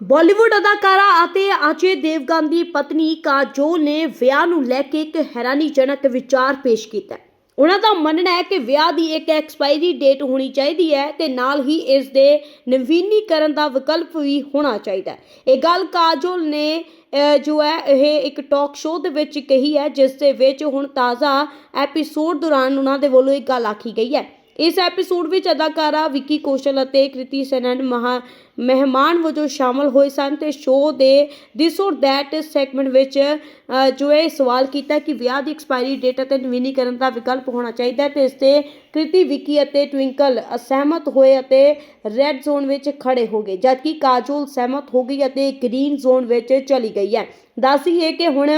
ਬਾਲੀਵੁੱਡ ਅਦਾਕਾਰਾ ਅਤੇ ਅਜੇ ਦੇਵਗਨ ਦੀ ਪਤਨੀ ਕਾਜੋਲ ਨੇ ਵਿਆਹ ਨੂੰ ਲੈ ਕੇ ਇੱਕ ਹੈਰਾਨੀਜਨਕ ਵਿਚਾਰ ਪੇਸ਼ ਕੀਤਾ ਹੈ। ਉਹਨਾਂ ਦਾ ਮੰਨਣਾ ਹੈ ਕਿ ਵਿਆਹ ਦੀ ਇੱਕ ਐਕਸਪਾਇਰੀ ਡੇਟ ਹੋਣੀ ਚਾਹੀਦੀ ਹੈ ਤੇ ਨਾਲ ਹੀ ਇਸ ਦੇ ਨਵੀਨੀਕਰਨ ਦਾ ਵਿਕਲਪ ਵੀ ਹੋਣਾ ਚਾਹੀਦਾ ਹੈ ਇਹ ਗੱਲ ਕਾਜੋਲ ਨੇ ਅਹ, ਜੋ ਹੈ ਇਹ ਇੱਕ ਟਾਕ ਸ਼ੋਅ ਦੇ ਵਿੱਚ ਕਹੀ ਹੈ ਜਿਸ ਦੇ ਵਿੱਚ ਹੁਣ ਤਾਜ਼ਾ ਐਪੀਸੋਡ ਦੌਰਾਨ ਉਹਨਾਂ ਦੇ ਵੱਲੋਂ ਇਹ ਗੱਲ ਆਖੀ ਗਈ ਹੈ ਇਸ ਐਪੀਸੋਡ ਵਿੱਚ ਅਦਾਕਾਰਾ ਵਿੱਕੀ ਕੌਸ਼ਲ ਅਤੇ ਕ੍ਰਿਤੀ ਸੈਨਨ ਮਹਾ, ਮਹਿਮਾਨ ਵਜੋਂ ਸ਼ਾਮਲ ਹੋਏ ਸਨ ਤੇ ਸ਼ੋਅ ਦੇ ਦਿਸ ਔਰ ਦੈਟ ਸੈਗਮੈਂਟ ਵਿੱਚ ਜੋ ਇਹ ਸਵਾਲ ਕੀਤਾ ਕਿ ਵਿਆਹ ਦੀ ਐਕਸਪਾਇਰੀ ਡੇਟ ਅਤੇ ਨਵੀਨੀਕਰਨ ਦਾ ਵਿਕਲਪ ਹੋਣਾ ਚਾਹੀਦਾ ਹੈ ਤੇ ਇਸ ਤੇ ਕ੍ਰਿਤੀ, ਵਿੱਕੀ ਅਤੇ ਟਵਿੰਕਲ ਅਸਹਿਮਤ ਹੋਏ ਅਤੇ ਰੈੱਡ ਜ਼ੋਨ ਵਿੱਚ ਖੜੇ ਹੋ ਗਏ, ਜਦਕਿ ਕਾਜੋਲ ਸਹਿਮਤ ਹੋ ਗਈ ਅਤੇ ਗ੍ਰੀਨ ਜ਼ੋਨ ਵਿੱਚ ਚਲੀ ਗਈ ਹੈ। ਦੱਸੀਏ ਕਿ ਹੁਣ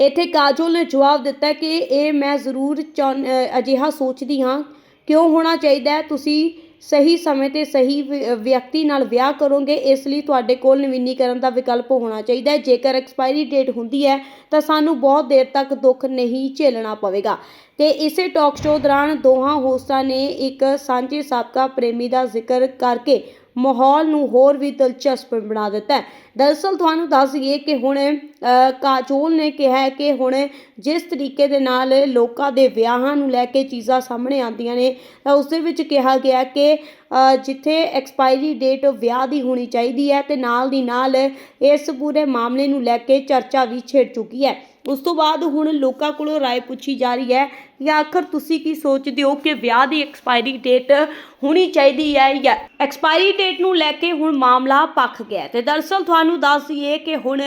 ਇੱਥੇ ਕਾਜੋਲ ਨੇ ਜਵਾਬ ਦਿੱਤਾ ਕਿ ਇਹ ਮੈਂ ਜ਼ਰੂਰ ਚਾਹੁੰ- ਅਜਿਹਾ ਸੋਚਦੀ ਹਾਂ। ਕਿਉਂ ਹੋਣਾ ਚਾਹੀਦਾ ਤੁਸੀਂ ਸਹੀ ਸਮੇਂ ਤੇ ਸਹੀ ਵਿਅਕਤੀ ਨਾਲ ਵਿਆਹ ਕਰੋਗੇ, ਇਸ ਲਈ ਤੁਹਾਡੇ ਕੋਲ ਨਵੀਨੀਕਰਨ ਦਾ ਵਿਕਲਪ ਹੋਣਾ ਚਾਹੀਦਾ ਹੈ। ਜੇਕਰ ਐਕਸਪਾਇਰੀ ਡੇਟ ਹੁੰਦੀ ਹੈ, ਤਾਂ ਸਾਨੂੰ ਬਹੁਤ ਦੇਰ ਤੱਕ ਦੁੱਖ ਨਹੀਂ ਝੇਲਣਾ ਪਵੇਗਾ। ਤੇ ਇਸੇ ਟਾਕ ਸ਼ੋਅ ਦੌਰਾਨ ਦੋਹਾਂ ਹੋਸਟਾਂ ਨੇ ਇੱਕ ਸਾਂਝੇ ਸਾਬਕਾ ਪ੍ਰੇਮੀ ਦਾ ਜ਼ਿਕਰ ਕਰਕੇ ਮਾਹੌਲ ਨੂੰ ਹੋਰ ਵੀ ਦਿਲਚਸਪ ਬਣਾ ਦਿੱਤਾ ਦਰਅਸਲ ਤੁਹਾਨੂੰ ਦੱਸ ਦਈਏ ਕਿ ਹੁਣ ਅ, ਕਾਜੋਲ ਨੇ ਕਿਹਾ ਹੈ ਕਿ ਹੁਣ ਜਿਸ ਤਰੀਕੇ ਦੇ ਨਾਲ ਲੋਕਾਂ ਦੇ ਵਿਆਹਾਂ ਨੂੰ ਲੈ ਕੇ ਚੀਜ਼ਾਂ ਸਾਹਮਣੇ ਆਉਂਦੀਆਂ ਨੇ ਤਾਂ ਉਸ ਦੇ ਵਿੱਚ ਕਿਹਾ ਗਿਆ ਕਿ ਅ, ਜਿੱਥੇ ਐਕਸਪਾਇਰੀ ਡੇਟ ਵਿਆਹ ਦੀ ਹੋਣੀ ਚਾਹੀਦੀ ਹੈ ਤੇ ਨਾਲ ਦੀ ਨਾਲ ਇਸ ਪੂਰੇ ਮਾਮਲੇ ਨੂੰ ਲੈ ਕੇ ਚਰਚਾ ਵੀ ਛਿੜ ਚੁੱਕੀ ਹੈ ਉਸ ਤੋਂ ਬਾਅਦ ਹੁਣ ਲੋਕਾਂ ਕੋਲੋਂ رائے ਪੁੱਛੀ ਜਾ ਰਹੀ ਹੈ ਕਿ ਆਖਰ ਤੁਸੀਂ ਕੀ ਸੋਚਦੇ ਹੋ ਕਿ ਵਿਆਹ ਦੀ ਐਕਸਪਾਇਰੀ ਡੇਟ ਹੋਣੀ ਚਾਹੀਦੀ ਹੈ ਜਾਂ ਐਕਸਪਾਇਰੀ ਡੇਟ ਨੂੰ ਲੈ ਕੇ ਹੁਣ ਮਾਮਲਾ ਪੱਕ ਗਿਆ ਹੈ। ਤੇ ਦਰਅਸਲ ਤੁਹਾਨੂੰ ਦੱਸ ਦਈਏ ਕਿ ਹੁਣ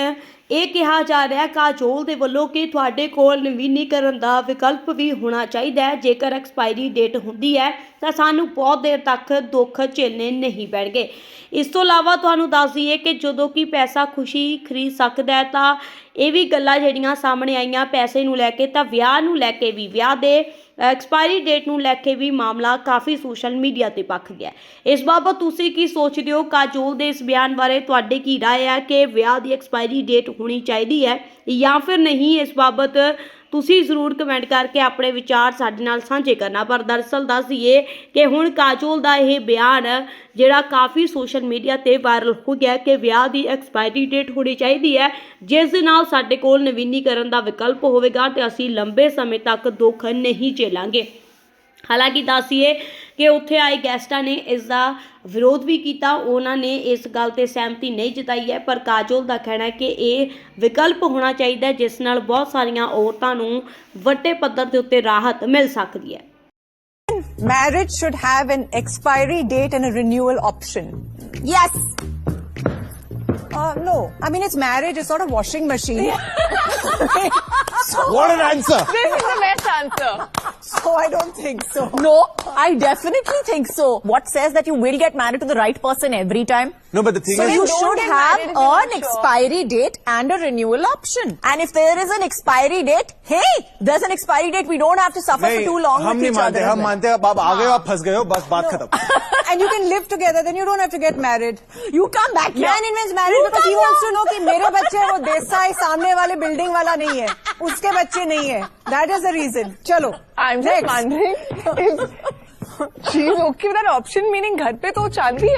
ਇਹ ਕਿਹਾ ਜਾ ਰਿਹਾ ਹੈ ਕਾਜੋਲ ਦੇ ਵੱਲੋਂ ਕਿ ਤੁਹਾਡੇ ਕੋਲ ਨਵੀਨੀਕਰਨ ਦਾ ਵਿਕਲਪ ਵੀ ਹੋਣਾ ਚਾਹੀਦਾ ਹੈ ਜੇਕਰ ਐਕਸਪਾਇਰੀ ਡੇਟ ਹੁੰਦੀ ਹੈ ਤਾਂ ਸਾਨੂੰ ਬਹੁਤ ਦੇਰ ਤੱਕ ਦੁੱਖ ਝੇਲਣੇ ਨਹੀਂ ਪੈਣਗੇ ਇਸ ਤੋਂ ਇਲਾਵਾ ਤੁਹਾਨੂੰ ਦੱਸ ਦਈਏ ਕਿ ਜਦੋਂ ਕਿ ਪੈਸਾ ਖੁਸ਼ੀ ਖਰੀਦ ਸਕਦਾ ਹੈ ਤਾਂ ਇਹ ਵੀ ਗੱਲਾਂ ਜਿਹੜੀਆਂ ਸਾਹਮਣੇ ਆਈਆਂ ਪੈਸੇ ਨੂੰ ਲੈ ਕੇ ਤਾਂ ਵਿਆਹ ਨੂੰ ਲੈ ਕੇ ਵੀ ਵਿਆਹ ਦੇ ਐਕਸਪਾਇਰੀ ਡੇਟ ਨੂੰ ਲੈ ਕੇ ਵੀ ਮਾਮਲਾ ਕਾਫੀ ਸੋਸ਼ਲ ਮੀਡੀਆ ਤੇ ਪੱਕ ਗਿਆ ਹੈ। ਇਸ ਬਾਬਤ ਤੁਸੀਂ ਕੀ ਸੋਚਦੇ ਹੋ ਕਾਜੋਲ ਦੇ ਇਸ ਬਿਆਨ ਬਾਰੇ ਤੁਹਾਡੇ ਕੀ رائے ਹੈ ਕਿ ਵਿਆਹ ਦੀ ਐਕਸਪਾਇਰੀ ਡੇਟ ਹੋਣੀ ਚਾਹੀਦੀ ਹੈ ਜਾਂ ਫਿਰ ਨਹੀਂ, ਇਸ ਬਾਬਤ ਤੁਸੀਂ ਜ਼ਰੂਰ ਕਮੈਂਟ ਕਰਕੇ ਆਪਣੇ ਵਿਚਾਰ ਸਾਡੇ ਨਾਲ ਸਾਂਝੇ ਕਰਨਾ। ਪਰ ਦਰਅਸਲ ਦੱਸ ਦਈਏ ਕਿ ਹੁਣ ਕਾਜੋਲ ਦਾ ਇਹ ਬਿਆਨ, ਜਿਹੜਾ ਕਾਫੀ ਸੋਸ਼ਲ ਮੀਡੀਆ ਤੇ ਵਾਇਰਲ ਹੋ ਗਿਆ ਕਿ ਵਿਆਹ ਦੀ ਐਕਸਪਾਇਰੀ ਡੇਟ ਹੋਣੀ ਚਾਹੀਦੀ ਹੈ, ਜਿਸ ਦੇ ਨਾਲ ਸਾਡੇ ਕੋਲ ਨਵੀਨੀਕਰਨ ਦਾ ਵਿਕਲਪ ਹੋਵੇਗਾ ਤੇ ਅਸੀਂ ਲੰਬੇ ਸਮੇਂ ਤੱਕ ਦੁੱਖ ਨਹੀਂ ਝੇਲਾਂਗੇ। ਹਾਲਾਂਕਿ ਦੱਸੀਏ ਕਿ ਉੱਥੇ ਆਏ ਗੈਸਟਾਂ ਨੇ ਇਸ ਦਾ ਵਿਰੋਧ ਵੀ ਕੀਤਾ ਉਹਨਾਂ ਨੇ ਇਸ ਗੱਲ ਤੇ ਸਹਿਮਤੀ ਨਹੀਂ ਜਤਾਈ ਹੈ ਪਰ ਕਾਜੋਲ ਦਾ ਕਹਿਣਾ ਹੈ ਕਿ ਇਹ ਵਿਕਲਪ ਹੋਣਾ ਚਾਹੀਦਾ ਹੈ ਜਿਸ ਨਾਲ ਬਹੁਤ ਸਾਰੀਆਂ ਔਰਤਾਂ ਨੂੰ ਵੱਡੇ ਪੱਧਰ ਦੇ ਉੱਤੇ ਰਾਹਤ ਮਿਲ ਸਕਦੀ ਹੈ marriage should have an expiry date and a renewal option. Yes. Uh, no, I mean it's marriage. It's not a washing machine. What an answer! This is the best answer. so I don't think so. No, I definitely think so. What says that you will get married to the right person every time? No, but the thing So is, you don't should get have married if you're an not sure. expiry date and a renewal option. And if there is an expiry date, hey, there's an expiry date. We don't have to suffer for नहीं, too long हम with नहीं each मानते other. हम मानते हैं अब आप आ गए हो आप फंस गए हो बस बात खत्म and you can live together. Then you don't have to get married. You come back here. Man invents marriage You because he come wants here. to know कि मेरे बच्चे वो देसाई सामने वाले बिल्डिंग वाला नहीं है उसके बच्चे नहीं है That is the reason. चलो I'm just Next. wondering if she's okay with that option, meaning घर पे तो चांदी है